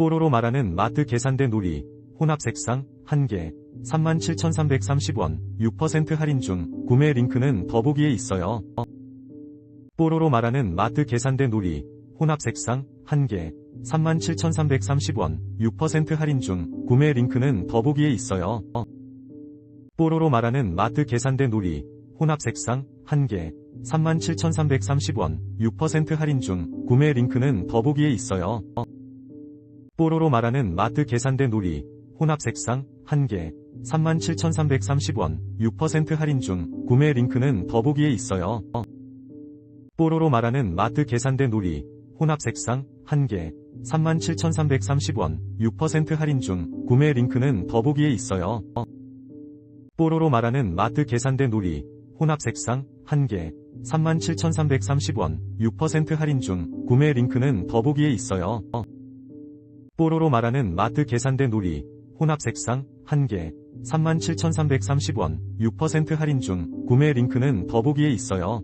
뽀로로 말하는 마트 계산대 놀이, 혼합 색상, 1개, 37,330원, 6% 할인 중, 구매 링크는 더보기에 있어요. 뽀로로 말하는 마트 계산대 놀이, 혼합 색상, 1개, 37,330원, 6% 할인 중, 구매 링크는 더보기에 있어요. 뽀로로 말하는 마트 계산대 놀이, 혼합 색상, 1개, 37,330원, 6% 할인 중, 구매 링크는 더보기에 있어요. 뽀로로 말하는 마트 계산대 놀이, 혼합 색상, 1개, 37,330원, 6% 할인 중, 구매 링크는 더보기에 있어요. 뽀로로 말하는 마트 계산대 놀이, 혼합 색상, 1개, 37,330원, 6% 할인 중, 구매 링크는 더보기에 있어요. 뽀로로 말하는 마트 계산대 놀이, 혼합 색상, 1개, 37,330원, 6% 할인 중, 구매 링크는 더보기에 있어요. 뽀로로 말하는 마트 계산대 놀이, 혼합 색상, 1개, 37,330원, 6% 할인 중, 구매 링크는 더보기에 있어요.